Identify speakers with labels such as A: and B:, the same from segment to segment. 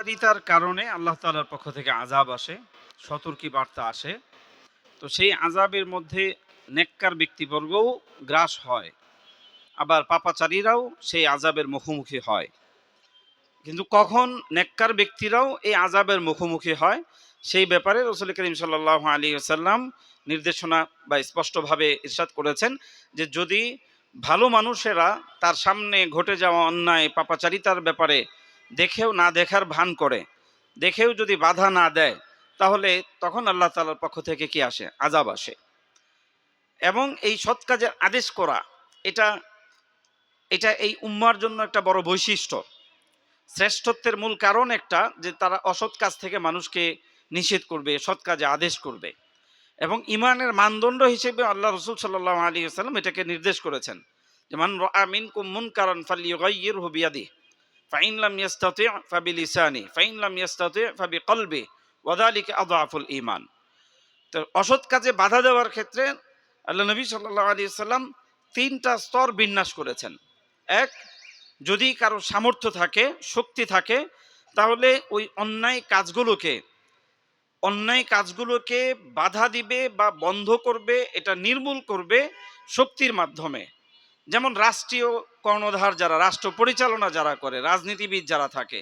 A: কারিতার কারণে আল্লাহ তাআলার পক্ষ থেকে আজাব আসে, সতর্কী বার্তা আসে। তো সেই আজাবের মধ্যে নেককার ব্যক্তিবর্গও গ্রাস হয়, আবার পাপাচারীরাও সেই আজাবের মুখোমুখি হয়। কিন্তু কখন নেককার ব্যক্তিরাও এই আজাবের মুখোমুখি হয়, সেই ব্যাপারে রসুল করিম সাল্লাহ আলী আসাল্লাম নির্দেশনা বা স্পষ্টভাবে ইরশাদ করেছেন যে যদি ভালো মানুষেরা তার সামনে ঘটে যাওয়া অন্যায়, পাপাচারিতার ব্যাপারে দেখেও না দেখার ভান করে। দেখেও যদি বাধা না দেয়, তাহলে তখন আল্লাহ তালার পক্ষ থেকে কি আসে? আজাব আসে। এবং এই সৎ কাজের আদেশ করা, এটা এটা এই উম্মার জন্য একটা বড় বৈশিষ্ট্য। শ্রেষ্ঠত্বের মূল কারণ একটা, যে তারা অসৎ কাজ থেকে মানুষকে নিষেধ করবে, সৎ কাজে আদেশ করবে। এবং ইমানের মানদণ্ড হিসেবে আল্লাহ রসুল সাল্লাহ আলী আসাল্লাম এটাকে নির্দেশ করেছেন। যেমন আমিন কুমুন কারণ ফালিয়র হবিয়াদি ফাইন লাম ইয়াস্তাতি ফাবি লিসানি ফাইন লাম ইয়াস্তাতি ফাবি কলবে ওয়াদালিকে আদাফুল ইমান তো অসৎ কাজে বাধা দেওয়ার ক্ষেত্রে আল্লাহ নবী সাল্লাহ আলী সাল্লাম তিনটা স্তর বিন্যাস করেছেন। এক, যদি কারও সামর্থ্য থাকে, শক্তি থাকে, তাহলে ওই অন্যায় কাজগুলোকে অন্যায় কাজগুলোকে বাধা দিবে বা বন্ধ করবে, এটা নির্মূল করবে শক্তির মাধ্যমে। যেমন রাষ্ট্রীয় কর্ণধার যারা, রাষ্ট্র পরিচালনা যারা করে, রাজনীতিবিদ যারা থাকে,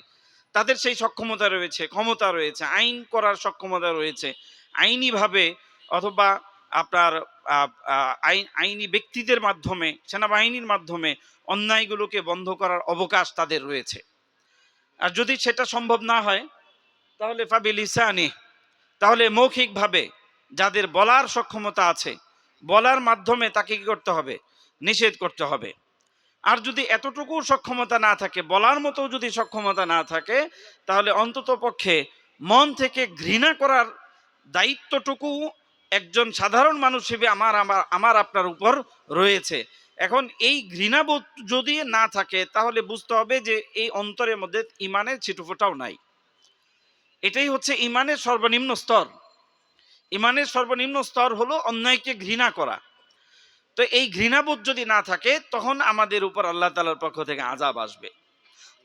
A: তাদের সেই সক্ষমতা রয়েছে, ক্ষমতা রয়েছে, আইন করার সক্ষমতা রয়েছে। আইনিভাবে অথবা আপনার আইন, আইনি ব্যক্তিদের মাধ্যমে, সেনাবাহিনীর মাধ্যমে অন্যায়গুলোকে বন্ধ করার অবকাশ তাদের রয়েছে। আর যদি সেটা সম্ভব না হয়, তাহলে ফাবিল ইসানি তাহলে মৌখিকভাবে যাদের বলার সক্ষমতা আছে, বলার মাধ্যমে তাকে কি করতে হবে? নিষেধ করতে হবে। আর যদি এতটুকু সক্ষমতা না থাকে, বলার মতো যদি সক্ষমতা না থাকে, তাহলে অন্তত পক্ষে মন থেকে ঘৃণা করার দায়িত্বটুকু একজন সাধারণ মানুষ হিসেবে আমার আমার আমার আপনার উপর রয়েছে। এখন এই ঘৃণাবোধ যদি না থাকে, তাহলে বুঝতে হবে যে এই অন্তরের মধ্যে ইমানের ছিটুফোটাও নাই। এটাই হচ্ছে ইমানের সর্বনিম্ন স্তর। ইমানের সর্বনিম্ন স্তর হলো অন্যায়কে ঘৃণা করা। তো এই ঘৃণাবোধ যদি না থাকে, তখন আমাদের উপর আল্লাহ তালার পক্ষ থেকে আজাব আসবে।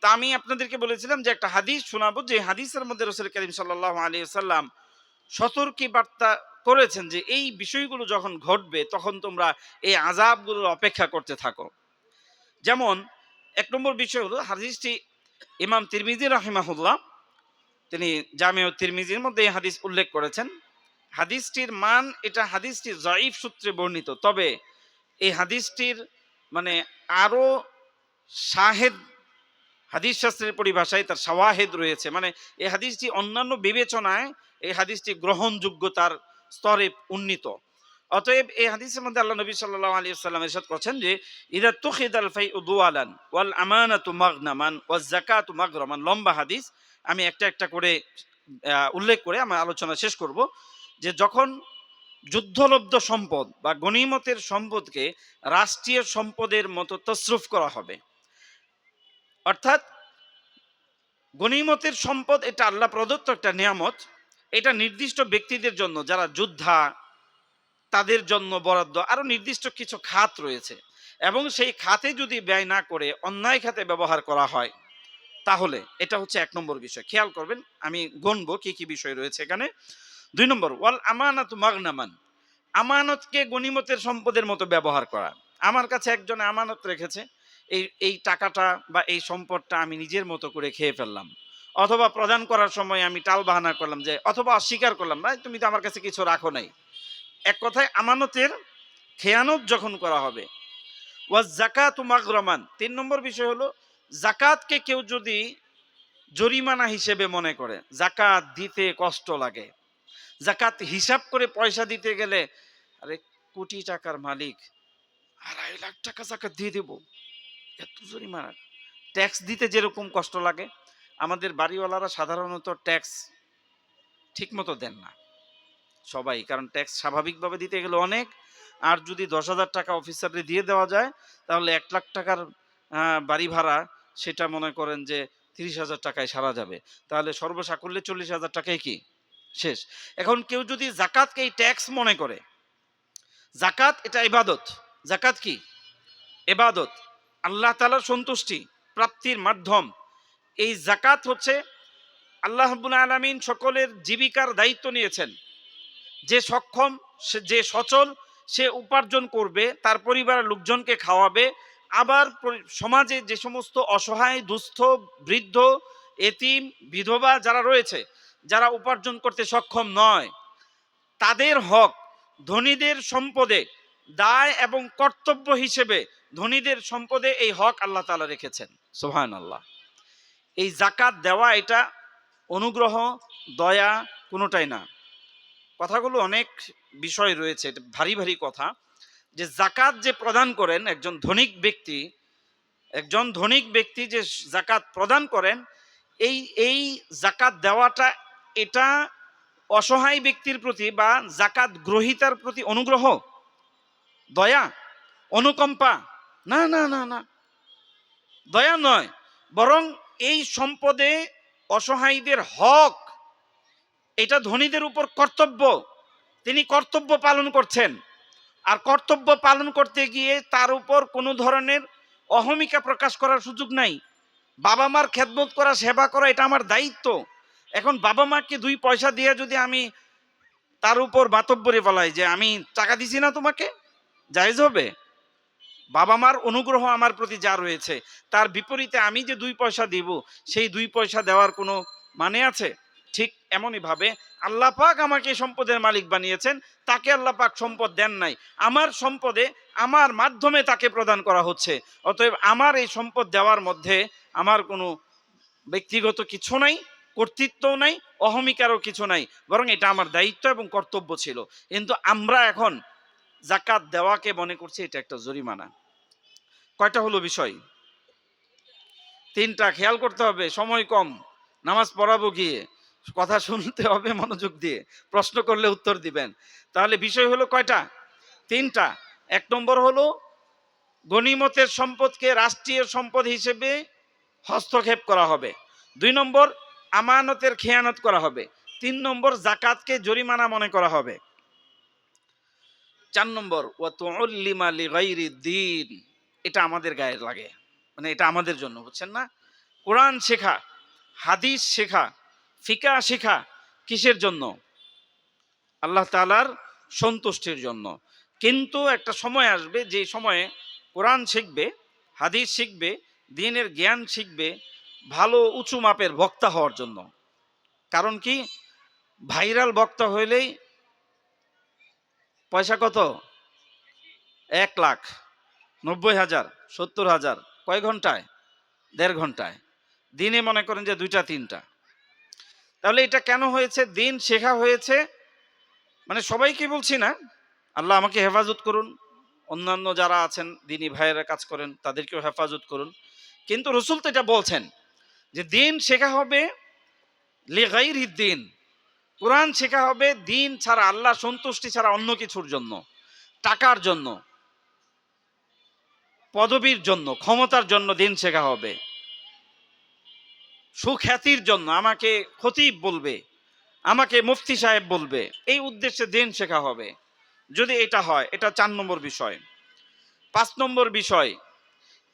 A: তা আমি আপনাদেরকে বলেছিলাম যে একটা হাদিস শোনাবো, যে হাদিসের মধ্যে রসুল করিম সাল্লাহ আলী সাল্লাম সতর্কী বার্তা করেছেন যে এই বিষয়গুলো যখন ঘটবে, তখন তোমরা এই আজাবগুলোর অপেক্ষা করতে থাকো। যেমন, এক নম্বর বিষয় হলো হাদিসটি ইমাম তিরমিজি রাহিমাহুল্লাহ, তিনি জামিউ তিরমিজির মধ্যে এই হাদিস উল্লেখ করেছেন। হাদিসটির মান, এটা হাদিসটি জয়ীফ সূত্রে বর্ণিত, তবে হাদিসটির মানে আরও শাহেদ হাদিস শাস্ত্রের পরিভাষায় তার সাওয়াহেদ রয়েছে। মানে এই হাদিসটি অন্যান্য বিবেচনায় এই হাদিসটি গ্রহণযোগ্যতার স্তরে উন্নীত। অতএব এই হাদিসের মধ্যে আল্লাহ নবী সাল্লাহ আলী সাল্লাম এরশাদ করছেন যে, ইদা তুখিদ আল ফাই উদুয়ালান ওয়াল আমানাতু মাগনামান ওয়াজ জাকাতু মাগরামান। লম্বা হাদিস। আমি একটা একটা করে উল্লেখ করে আমার আলোচনা শেষ করব যে, যখন যুদ্ধলব্ধ সম্পদ বা গণিমতের সম্পদকে রাষ্ট্রীয় সম্পদের মতো তসরুফ করা হবে। অর্থাৎ গণিমতের সম্পদ এটা আল্লাহ প্রদত্ত একটা নিয়ামত। এটা নির্দিষ্ট ব্যক্তিদের জন্য, যারা যোদ্ধা, তাদের জন্য বরাদ্দ আরও নির্দিষ্ট কিছু খাত রয়েছে। এবং সেই খাতে যদি ব্যয় না করে অন্যায় খাতে ব্যবহার করা হয়, তাহলে এটা হচ্ছে এক নম্বর বিষয়। খেয়াল করবেন, আমি গণবো কি কি বিষয় রয়েছে এখানে। দুই নম্বর, ওয়াল আমানত মাগনামান, আমানতকে গণিমতের সম্পদের মতো ব্যবহার করা। আমার কাছে একজন আমানত রেখেছে, এই এই টাকাটা বা এই সম্পদটা আমি নিজের মতো করে খেয়ে ফেললাম। অথবা প্রদান করার সময় আমি টাল বাহানা করলাম যে, অথবা অস্বীকার করলাম, ভাই, তুমি তো আমার কাছে কিছু রাখো নাই। এক কথায় আমানতের খেয়ানত যখন করা হবে, ওয়াজ জাকাত মাগরমান, তিন নম্বর বিষয় হলো জাকাতকে কেউ যদি জরিমানা হিসেবে মনে করে জাকাত দিতে কষ্ট লাগে। জাকাত হিসাব করে পয়সা দিতে গেলে, আরে কোটি টাকার মালিক, আড়াই লাখ টাকা জাকাত দিয়ে দেব। এত জরিমানা। ট্যাক্স দিতে যেরকম কষ্ট লাগে, আমাদের বাড়িওয়ালারা সাধারণত ট্যাক্স ঠিক মতো দেন না। সবাই, কারণ ট্যাক্স স্বাভাবিকভাবে দিতে গেলে অনেক, আর যদি দশ হাজার টাকা অফিসারে দিয়ে দেওয়া যায়, তাহলে এক লাখ টাকার বাড়ি ভাড়া, সেটা মনে করেন যে তিরিশ হাজার টাকায় সারা যাবে। তাহলে সর্বসাকুল্যে চল্লিশ হাজার টাকায় কি? শেষ। এখন কেউ যদি জাকাতকে এই ট্যাক্স মনে করে জাকাত এটা ইবাদত। জাকাত কি? এবাদত আল্লাহ তালার সন্তুষ্টি, প্রাপ্তির মাধ্যম। এই জাকাত হচ্ছে আল্লাহ আলামিন সকলের জীবিকার দায়িত্ব নিয়েছেন। যে সক্ষম, সে, যে সচল, সে উপার্জন করবে, তার পরিবারের লোকজনকে খাওয়াবে। আবার সমাজে যে সমস্ত অসহায়, দুস্থ, বৃদ্ধ, এতিম, বিধবা যারা রয়েছে যারা উপার্জন করতে সক্ষম নয়, তাদের হক ধনীদের সম্পদে, দায় এবং কর্তব্য হিসেবে ধনীদের সম্পদে এই হক আল্লাহ তাআলা রেখেছেন। সোহান আল্লাহ এই জাকাত দেওয়া, এটা অনুগ্রহ, দয়া কোনোটাই না। কথাগুলো অনেক বিষয় রয়েছে, এটা ভারী ভারী কথা। যে জাকাত যে প্রদান করেন একজন ধনিক ব্যক্তি, একজন ধনিক ব্যক্তি যে জাকাত প্রদান করেন, এই এই জাকাত দেওয়াটা এটা অসহায় ব্যক্তির প্রতি বা জাকাত গ্রহিতার প্রতি অনুগ্রহ, দয়া, অনুকম্পা, না না না না, দয়া নয়, বরং এই সম্পদে অসহায়ীদের হক, এটা ধনীদের উপর কর্তব্য, তিনি কর্তব্য পালন করছেন। আর কর্তব্য পালন করতে গিয়ে তার উপর কোনো ধরনের অহমিকা প্রকাশ করার সুযোগ নাই। বাবা মার খেদমত করা, সেবা করা, এটা আমার দায়িত্ব। এখন বাবা মাকে দুই পয়সা দিয়ে যদি আমি তার উপর বাতব্বরে বলাই যে আমি টাকা দিছি না তোমাকে, জায়েজ হবে? বাবা মার অনুগ্রহ আমার প্রতি যা রয়েছে, তার বিপরীতে আমি যে দুই পয়সা দিব, সেই দুই পয়সা দেওয়ার কোনো মানে আছে? ঠিক এমনই ভাবে আল্লাহ পাক আমাকে সম্পদের মালিক বানিয়েছেন, তাকে আল্লাহ পাক সম্পদ দেন নাই। আমার সম্পদে, আমার মাধ্যমে তাকে প্রদান করা হচ্ছে। অতএব আমার এই সম্পদ দেওয়ার মধ্যে আমার কোনো ব্যক্তিগত কিছু নাই। কর্তৃত্বও নাই, অহমিকারও কিছু নাই। বরং এটা আমার দায়িত্ব এবং কর্তব্য ছিল। কিন্তু আমরা এখন জাকাত দেওয়াকে মনে করছি এটা একটা জরিমানা। কয়টা হলো বিষয়? তিনটা। খেয়াল করতে হবে, সময় কম। নামাজ পড়াবো গিয়ে। কথা শুনতে হবে, মনোযোগ দিয়ে। প্রশ্ন করলে উত্তর দিবেন। তাহলে বিষয় হলো কয়টা? তিনটা। এক নম্বর হলো, গণিমতের সম্পদকে রাষ্ট্রীয় সম্পদ হিসেবে হস্তক্ষেপ করা হবে। দুই নম্বর আমানতের খেয়ানত করা হবে। তিন নম্বর, জাকাতকে জরিমানা মনে করা হবে। চার নম্বর ওয়াতুল্লিমা লিগাইরি দিন এটা আমাদের গায়ে লাগে। মানে এটা আমাদের জন্য, বুঝছেন না? কোরআন শেখা, হাদিস শেখা, ফিকা শেখা কিসের জন্য? আল্লাহ তালার সন্তুষ্টির জন্য। কিন্তু একটা সময় আসবে, যে সময়ে কোরআন শিখবে, হাদিস শিখবে দিনের জ্ঞান শিখবে ভালো উঁচু মাপের বক্তা হওয়ার জন্য। কারণ কি? ভাইরাল বক্তা হইলেই পয়সা কত? এক লাখ, নব্বই হাজার, সত্তর হাজার, কয় ঘন্টায়? দেড় ঘন্টায়। দিনে মনে করেন যে দুইটা, তিনটা। তাহলে এটা কেন হয়েছে? দিন শেখা হয়েছে। মানে সবাইকে বলছি না, আল্লাহ আমাকে হেফাজত করুন। অন্যান্য যারা আছেন, দিনী ভাইয়েরা কাজ করেন, তাদেরকেও হেফাজত করুন। কিন্তু রসুল তো এটা বলছেন। যে দিন শেখা হবে লেগাইর দিন। কোরআন শেখা হবে দিন ছাড়া আল্লাহ, সন্তুষ্টি ছাড়া অন্য কিছুর জন্য, টাকার জন্য, পদবীর জন্য, ক্ষমতার জন্য দিন শেখা হবে। সুখ্যাতির জন্য আমাকে খতিব বলবে, আমাকে মুফতি সাহেব বলবে, এই উদ্দেশ্যে দিন শেখা হবে। যদি এটা হয়, এটা চার নম্বর বিষয়। পাঁচ নম্বর বিষয়,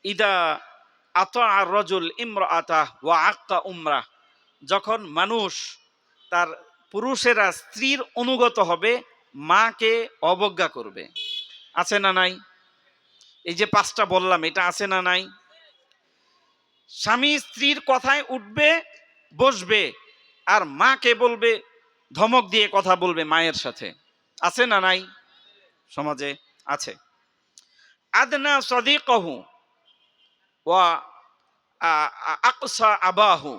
A: ইদা আতা আর রজুল ইমরা আতা ওয়া আক্কা উমরা। যখন মানুষ তার পুরুষেরা স্ত্রীর অনুগত হবে, মাকে অবজ্ঞা করবে। আছে না নাই? এই যে পাঁচটা বললাম, এটা আছে না নাই? স্বামী স্ত্রীর কথায় উঠবে, বসবে, আর মাকে বলবে, ধমক দিয়ে কথা বলবে মায়ের সাথে। আছে না নাই? সমাজে আছে। আদনা সদিকহু ওয়া আকসা আবাহু।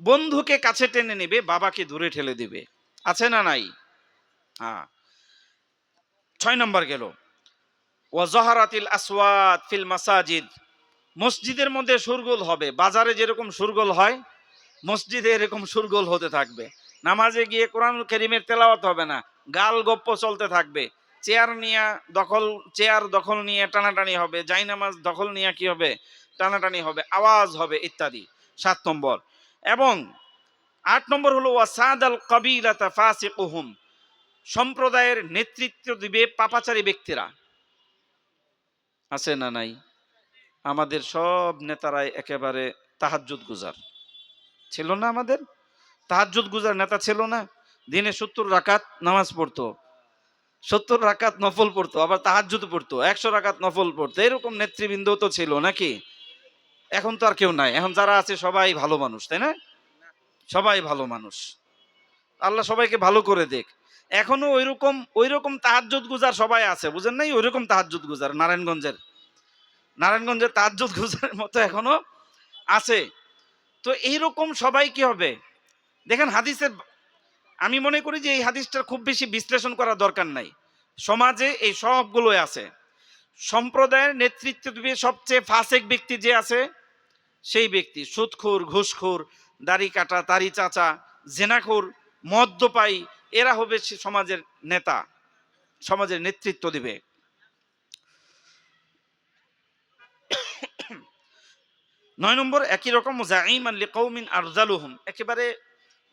A: বন্ধুকে কাছে টেনে নেবে, বাবাকে দূরে ঠেলে দিবে। আছে না নাই? হ্যাঁ ছয় নম্বর গেল। ওয়া জহারাতিল আসওয়াত ফিল মাসাজিদ। মসজিদের মধ্যে সুরগোল হবে। বাজারে যেরকম সুরগোল হয়, মসজিদে এরকম সুরগোল হতে থাকবে। নামাজে গিয়ে কোরআন করিমের তেলাওয়াত হবে না। গাল গপ্প চলতে থাকবে। চেয়ার নিয়ে দখল, চেয়ার দখল নিয়ে টানাটানি হবে জাই নামাজ দখল নিয়ে কি হবে? টানাটানি হবে, আওয়াজ হবে ইত্যাদি। সাত নম্বর। এবং আট নম্বর হলো ওয়াসাদ আল কবিলাতা ফাসিকুহুম। সম্প্রদায়ের নেতৃত্ব দিবে পাপাচারী ব্যক্তিরা। আছে না নাই? আমাদের সব নেতারাই একেবারে তাহাজ্জুদ গুজার। ছিল না আমাদের? তাহাজ্জুদ গুজার নেতা ছিল না? দিনে সত্তর রাকাত নামাজ পড়তো। সত্তর রাকাত নফল পড়তো, আবার তাহাজ্জুদ পড়তো, একশো রাকাত নফল পড়তো, এরকম নেতৃবৃন্দ তো ছিল নাকি? এখন তো আর কেউ নাই, এখন যারা আছে সবাই ভালো মানুষ, তাই না? সবাই ভালো মানুষ। আল্লাহ সবাইকে ভালো করে দেখ। এখনও ওইরকম ওইরকম তাহাজ্জুদ গুজার সবাই আছে, বুঝেন নাই? ওইরকম তাহাজ্জুদ গুজার, নারায়ণগঞ্জের। নারায়ণগঞ্জের তাহাজ্জুদ গুজারের মতো এখনও আছে। তো এইরকম সবাই কি হবে? দেখেন হাদিসের আমি মনে করি যে এই হাদিসটার খুব বেশি বিশ্লেষণ করার দরকার নাই। সমাজে এই সবগুলোই আছে। সম্প্রদায়ের নেতৃত্ব দিবে সবচেয়ে ফাসেক ব্যক্তি যে আছে, সেই ব্যক্তি। সুদখোর, ঘুষখোর, দাড়ি কাটা, তারি চাচা, জেনাখোর, মদ্যপায়ী, এরা হবে সমাজের নেতা, সমাজের নেতৃত্ব দিবে। নয় নম্বর, একই রকম জাইম আল্লি কৌমিন আরজালুহুম। একেবারে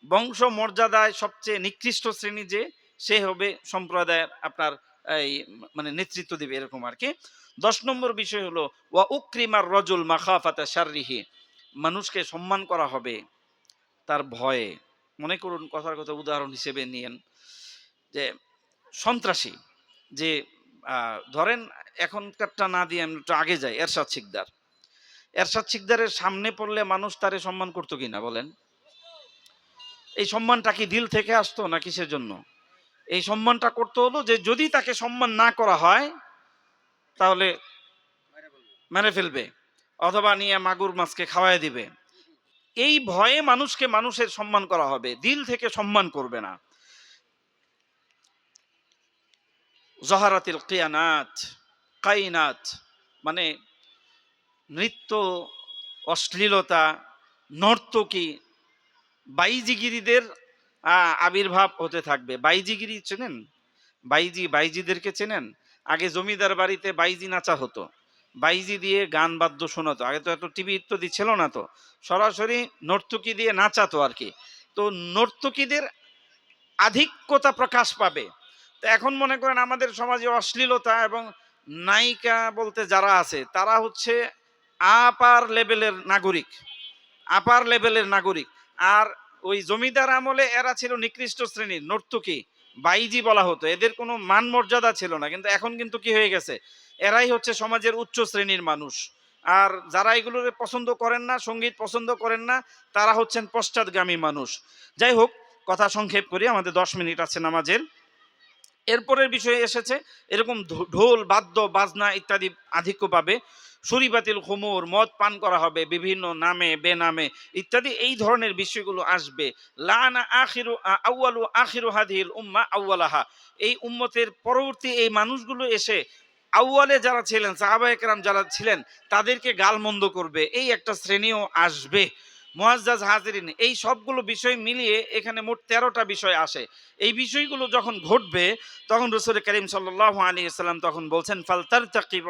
A: বংশ মর্যাদায় সবচেয়ে নিকৃষ্ট শ্রেণি যে, সে হবে সম্প্রদায়ের আপনার এই মানে নেতৃত্ব দেবে এরকম আর কি দশ নম্বর বিষয় হলো, ওয়া উক্রিমার রজুল মাখাফাতা শাররিহি। মানুষকে সম্মান করা হবে তার ভয়ে। মনে করুন কথার কথা উদাহরণ হিসেবে নিয়েন যে, সন্ত্রাসী যে ধরেন এখনকারটা না দিয়ে আমি একটু আগে যাই, এরশাদ শিকদার। এরশাদ শিকদারের সামনে পড়লে মানুষ তারে সম্মান করতো কিনা বলেন? এই সম্মানটা কি দিল থেকে আসতো না কিসের জন্য এই সম্মানটা করতে হলো যে যদি তাকে সম্মান না করা হয়, তাহলে মেরে ফেলবে অথবা নিয়ে মাগুর মাছকে খাওয়াই দিবে। এই ভয়ে মানুষকে মানুষের সম্মান করা হবে, দিল থেকে সম্মান করবে না। জহারাতিল কিয়ানাত, কাইনাত মানে নৃত্য অশ্লীলতা, নর্তকী বাইজিগিরিদের আবির্ভাব হতে থাকবে। বাইজিগিরি চেনেন? বাইজি, বাইজিদেরকে চেনেন? আগে জমিদার বাড়িতে বাইজি নাচা হতো। বাইজি দিয়ে গান বাদ্য শোনাতো। আগে তো এত টিভি ইত্যাদি ছিল না তো। সরাসরি নর্তকী দিয়ে নাচাতো আর কি। তো নর্তকীদের আধিক্যতা প্রকাশ পাবে। তো এখন মনে করেন আমাদের সমাজে অশ্লীলতা এবং নায়িকা বলতে যারা আছে, তারা হচ্ছে আপার লেভেলের নাগরিক। আপার লেভেলের নাগরিক। আর ওই জমিদার আমলে এরা ছিল নিকৃষ্ট শ্রেণির, নর্তুকি, বাইজি বলা হতো। এদের কোনো মান মর্যাদা ছিল না, কিন্তু এখন কিন্তু কি হয়ে গেছে? এরাই হচ্ছে সমাজের উচ্চ শ্রেণির মানুষ। আর যারা এগুলো পছন্দ করেন না, সংগীত পছন্দ করেন না, তারা হচ্ছেন পশ্চাৎগামী মানুষ। যাই হোক, কথা সংক্ষেপ করি, আমাদের দশ মিনিট আছে নামাজের। এরপরের বিষয়ে এসেছে, এরকম ঢোল, বাদ্য, বাজনা ইত্যাদি আধিক্য পাবে। সুরিবাতিল খুমুর মদ পান করা হবে, বিভিন্ন নামে, বেনামে ইত্যাদি এই ধরনের বিষয়গুলো আসবে। লানা আখিরু আউয়ালু আখিরু হাদিল উম্মা আউয়ালাহা। এই উম্মতের পরবর্তী এই মানুষগুলো এসে আউয়ালে যারা ছিলেন সাহাবা একরাম যারা ছিলেন, তাদেরকে গালমন্দ করবে। এই একটা শ্রেণীও আসবে। মোয়াজ্জাজ হাজিরিন, এই সবগুলো বিষয় মিলিয়ে এখানে মোট তেরোটা বিষয় আসে। এই বিষয়গুলো যখন ঘটবে, তখন রসুল করিম সাল্লাহ আলী ইসলাম তখন বলছেন ফালতার তাকিব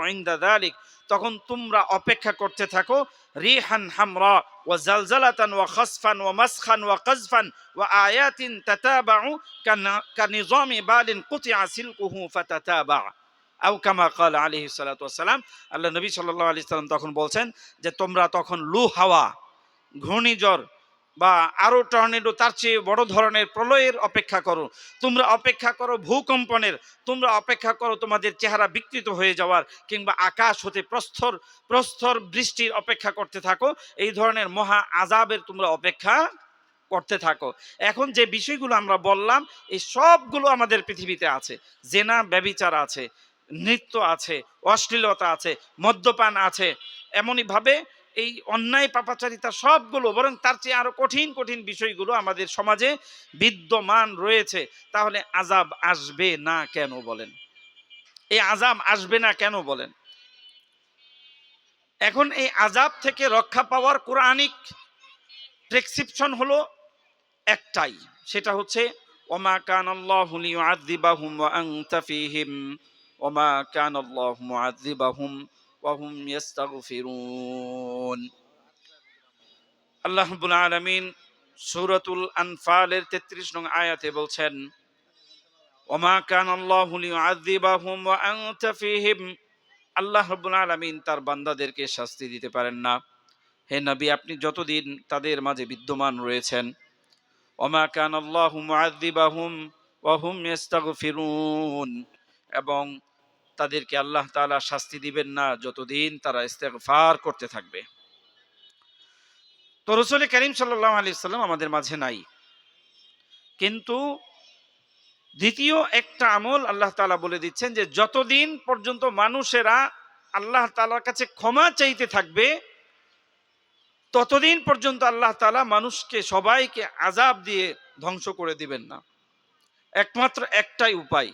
A: দালিক তখন তোমরা অপেক্ষা করতে থাকো, রিহান হামরা ওয়া জালজালাতান ওয়া খসফান ওয়া মাসখান ওয়া কজফান ওয়া আয়াতিন তাতাবাউ কানিজামি বালিন কুতিআ সিলকুহু ফাতাতাবা। আও কামা কাল আলাইহি সাল্লাতু আল্লাহ নবী সাল্লাহ আলি সাল্লাম তখন বলছেন যে, তোমরা তখন লু হাওয়া ঘূর্ণিঝড় বা আরও টর্নেডো, তার চেয়ে বড় ধরনের প্রলয়ের অপেক্ষা করো। তোমরা অপেক্ষা করো ভূকম্পনের, তোমরা অপেক্ষা করো তোমাদের চেহারা বিকৃত হয়ে যাওয়ার কিংবা আকাশ হতে প্রস্তর প্রস্তর বৃষ্টির অপেক্ষা করতে থাকো। এই ধরনের মহা আজাবের তোমরা অপেক্ষা করতে থাকো। এখন যে বিষয়গুলো আমরা বললাম, এই সবগুলো আমাদের পৃথিবীতে আছে। জেনা, ব্যবিচার আছে, নৃত্য আছে, অশ্লীলতা আছে, মদ্যপান আছে। এমনইভাবে এই অন্যায়, পাপাচারিতা সবগুলো বরং তার চেয়ে আরও কঠিন কঠিন বিষয়গুলো আমাদের সমাজে বিদ্যমান রয়েছে। তাহলে আজাব আসবে না কেন বলেন? এই আজাব আসবে না কেন বলেন? এখন এই আজাব থেকে রক্ষা পাওয়ার কোরআনিক প্রেসক্রিপশন হলো একটাই। সেটা হচ্ছে, ওমা কান আল্লাহু ওমা কান আল্লাহু হুম ইস্তাগফিরুন আল্লাহ রাব্বুল আলামিন সূরাতুল আনফালের 33 নং আয়াতে বলছেন, ওমা কান আল্লাহু লিয়ুআযিবাহুম ওয়া আল্লাহ রাব্বুল আলামিন তার বান্দাদেরকে শাস্তি দিতে পারেন না। হে নবী, আপনি যতদিন তাদের মাঝে বিদ্যমান রয়েছেন, ওমা কান আল্লাহু মুআযযিবাহুম ওয়া হুম ইস্তাগফিরুন এবং তাদেরকে আল্লাহ তাআলা শাস্তি দিবেন না যতদিন তারা ইস্তেগফার করতে থাকবে। তো রসুল করিম সাল্লাল্লাহু আলাইহি সাল্লাম আমাদের মাঝে নাই। কিন্তু দ্বিতীয় একটা আমল আল্লাহ তাআলা বলে দিচ্ছেন যে, যতদিন পর্যন্ত মানুষেরা আল্লাহ তালার কাছে ক্ষমা চাইতে থাকবে, ততদিন পর্যন্ত আল্লাহ তাআলা মানুষকে সবাইকে আজাব দিয়ে ধ্বংস করে দিবেন না। একমাত্র একটাই উপায়।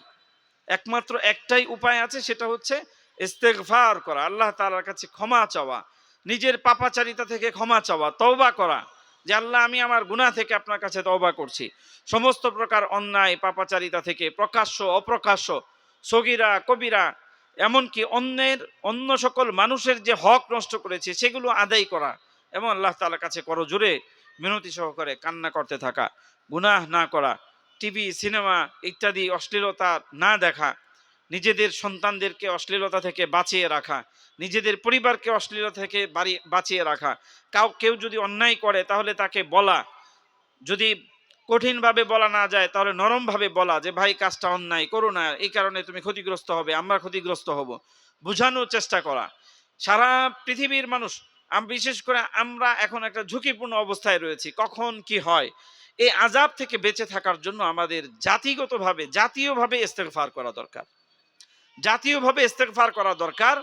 A: একমাত্র একটাই উপায় আছে, সেটা হচ্ছে ইস্তেগফার করা, আল্লাহ তাআলার কাছে ক্ষমা চাওয়া, নিজের পাপাচারিতা থেকে ক্ষমা চাওয়া, তওবা করা, যে আল্লাহ আমি আমার গুনাহ থেকে আপনার কাছে তওবা করছি। সমস্ত প্রকার অন্যায়, পাপাচারিতা থেকে প্রকাশ্য, অপ্রকাশ্য, সগিরা, কবিরা, এমনকি অন্যের, অন্য সকল মানুষের যে হক নষ্ট করেছে, সেগুলো আদায় করা, এবং আল্লাহ তাআলার কাছে করো জোরে মিনতি সহকারে কান্না করতে থাকা, গুনাহ না করা টিভি, সিনেমা ইত্যাদি অশ্লীলতা না দেখা, নিজেদের সন্তানদেরকে অশ্লীলতা থেকে বাঁচিয়ে রাখা, নিজেদের পরিবারকে অশ্লীলতা থেকে বাড়ি- বাঁচিয়ে রাখা, কাউ, কেউ যদি অন্যায় করে তাহলে তাকে বলা, যদি কঠিনভাবে বলা না যায় তাহলে নরমভাবে বলা যে, ভাই, কাজটা অন্যায়, করো না, এই কারণে তুমি ক্ষতিগ্রস্ত হবে, আমরা ক্ষতিগ্রস্ত হব। বোঝানোর চেষ্টা করা। সারা পৃথিবীর মানুষ বিশেষ করে আমরা এখন একটা ঝুঁকিপূর্ণ অবস্থায় রয়েছি, কখন কি হয়? এই আজাব থেকে বেঁচে থাকার জন্য আমাদের জাতিগতভাবে, জাতীয়ভাবে ইস্তেগফার করা দরকার। জাতীয়ভাবে ইস্তেগফার করা দরকার,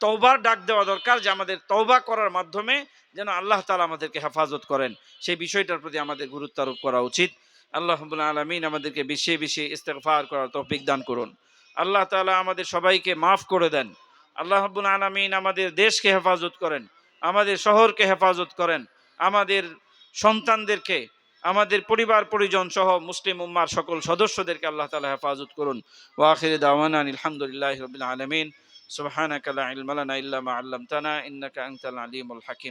A: তওবার ডাক দেওয়া দরকার যে আমাদের তওবা করার মাধ্যমে যেন আল্লাহ তাআলা আমাদেরকে হেফাজত করেন। সেই বিষয়টার প্রতি আমাদের গুরুত্ব আরোপ করা উচিত। আল্লাহ রাব্বুল আলামিন আমাদেরকে বেশি বেশি ইস্তেগফার করার তৌফিক দান করুন। আল্লাহ তাআলা আমাদের সবাইকে মাফ করে দেন। আল্লাহ রাব্বুল আলামিন আমাদের দেশকে হেফাজত করেন, আমাদের শহরকে হেফাজত করেন, আমাদের সন্তানদেরকে আমাদের পরিবার, পরিজন সহ মুসলিম উম্মার সকল সদস্যদেরকে আল্লাহ তালা হেফাজত করুন। ওয়াখির দাওয়ান আলহামদুলিল্লাহ রবিল আলমিন। সুবহানাকা লা ইলমা লানা ইল্লা মা আল্লামতানা, ইন্নাকা আংতাল আলিমুল হাকিম।